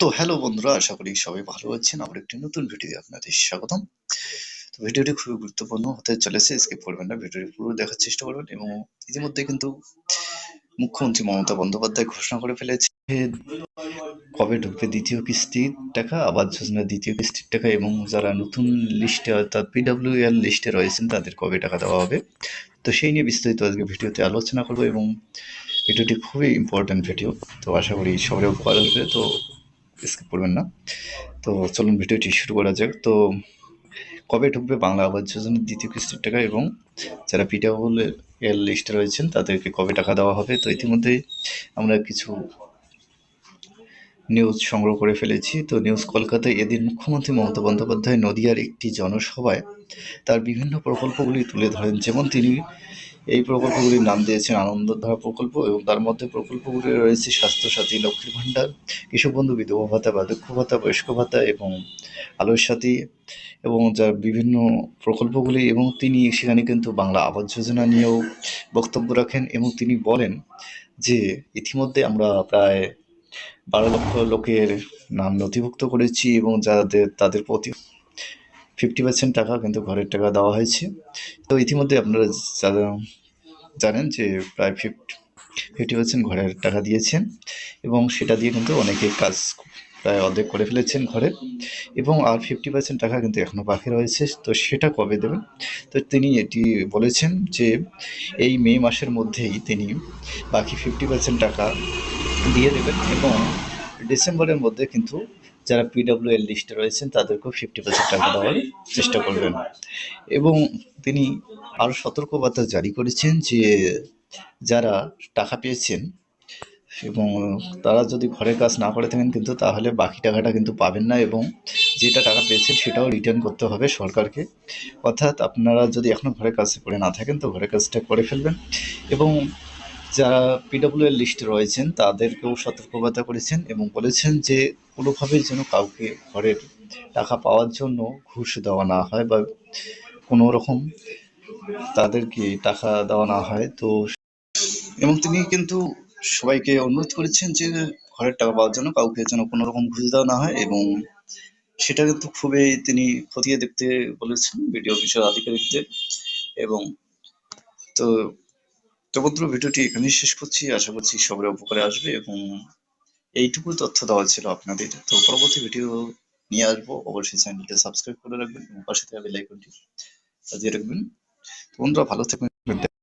তো হ্যালো বন্ধুরা, আশা করি সবাই ভালো আছেন। আবার একটি নতুন ভিডিও আপনাদের স্বাগতম। তো ভিডিওটি খুবই গুরুত্বপূর্ণ হতে চলেছে স্কিপ করবেন না। ভিডিওটি পুরো দেখার চেষ্টা করবেন এবং ইতিমধ্যে কিন্তু মুখ্যমন্ত্রী মমতা বন্দ্যোপাধ্যায় ঘোষণা করে ফেলেছে কবে ঢুকবে দ্বিতীয় কিস্তির টাকা, আবাস যোজনা দ্বিতীয় কিস্তির টাকা এবং যারা নতুন লিস্টে অর্থাৎ পিডাব্লিউএল লিস্টে রয়েছেন, তাদের কবে টাকা দেওয়া হবে? তো সেই নিয়ে বিস্তারিত আজকে ভিডিওতে আলোচনা করব এবং ভিডিওটি খুবই ইম্পর্ট্যান্ট ভিডিও তো আশা করি সবাই উপকার আসবে। তো স্কিপ করবেন না। তো চলুন ভিডিওটি শুরু করা যাক। তো কবে ঢুকবে বাংলা আবাস যোজনার দ্বিতীয় কিস্তির টাকা এবং যারা পিডাব্লিউ এল লিস্টে রয়েছেন, তাদেরকে কবে টাকা দেওয়া হবে? তো ইতিমধ্যে আমরা কিছু নিউজ সংগ্রহ করে ফেলেছি। তো নিউজ কলকাতায় এদিন মুখ্যমন্ত্রী মমতা বন্দ্যোপাধ্যায় নদিয়ার একটি জনসভায় তার বিভিন্ন প্রকল্পগুলি তুলে ধরেন। যেমন তিনি এই প্রকল্পগুলির নাম দিয়েছেন আনন্দধারা প্রকল্প এবং তার মধ্যে প্রকল্পগুলি রয়েছে স্বাস্থ্যসাথী লক্ষ্মীর ভাণ্ডার কৃষক বন্ধু বিধবা ভাতা, বার্ধক্য ভাতা, বয়স্ক ভাতা এবং আলোর সাথী এবং যার বিভিন্ন প্রকল্পগুলি এবং তিনি সেখানে কিন্তু বাংলা আবাস যোজনা নিয়েও বক্তব্য রাখেন এবং তিনি বলেন যে ইতিমধ্যে আমরা প্রায় বারো লক্ষ লোকের নাম নথিভুক্ত করেছি এবং যাদের, তাদের প্রতি ফিফটি পার্সেন্ট টাকা কিন্তু ঘরের টাকা দেওয়া হয়েছে। তো ইতিমধ্যে আপনারা যা- জানেন যে প্রায় ফিফটি ফিফটি পার্সেন্ট ঘরের টাকা দিয়েছেন এবং সেটা দিয়ে কিন্তু অনেকে কাজ প্রায় অর্ধেক করে ফেলেছেন ঘরে এবং আর ফিফটি পার্সেন্ট টাকা কিন্তু এখনও বাকি রয়েছে। তো সেটা কবে দেবেন? তো তিনি এটি বলেছেন যে এই মে মাসের মধ্যেই তিনি বাকি ফিফটি পার্সেন্ট টাকা দিয়ে দেবেন এবং ডিসেম্বরের মধ্যে কিন্তু যারা পিডব্লিউএল লিস্টে রয়েছেন তাদেরকেও ফিফটি পার্সেন্ট টাকা দেওয়ার চেষ্টা করবেন। এবং তিনি আরও সতর্কবার্তা জারি করেছেন যে যারা টাকা পেয়েছেন এবং তারা যদি ঘরের কাজ না করে থাকেন কিন্তু তাহলে বাকি টাকাটা কিন্তু পাবেন না এবং যেটা টাকা পেয়েছেন সেটাও রিটার্ন করতে হবে সরকারকে। অর্থাৎ আপনারা যদি এখনও ঘরের কাজ করে না থাকেন তো ঘরের কাজটা করে ফেলবেন। এবং যারা পিডব্লিউএল লিস্টে রয়েছেন, তাদেরকেও সতর্কবার্তা করেছেন এবং বলেছেন যে, কোনোভাবেই যেন কাউকে ঘরের টাকা পাওয়ার জন্য ঘুষ দেওয়া না হয় বা কোনো রকম তাদেরকে টাকা দেওয়া না হয়। তো এবং তিনি কিন্তু সবাইকে অনুরোধ করেছেন যে, ঘরের টাকা পাওয়ার জন্য কাউকে যেন কোনো রকম ঘুষ দেওয়া না হয় এবং সেটা কিন্তু খুবই তিনি খতিয়ে দেখতে বলেছেন, বিডিও অফিসের আধিকারিকদের এবং তো তো বন্ধুরা ভিডিওটি এখানেই শেষ করছি। আশা করছি সবাই উপকারে আসবে এবং এইটুকু তথ্য দেওয়া ছিল আপনাদের। তো পরবর্তী ভিডিও নিয়ে আসব। অবশ্যই চ্যানেলটি সাবস্ক্রাইব করে রাখবেন এবং পাশে থাকা বেল আইকনটি রাখবেন। তো বন্ধুরা, ভালো থাকবেন।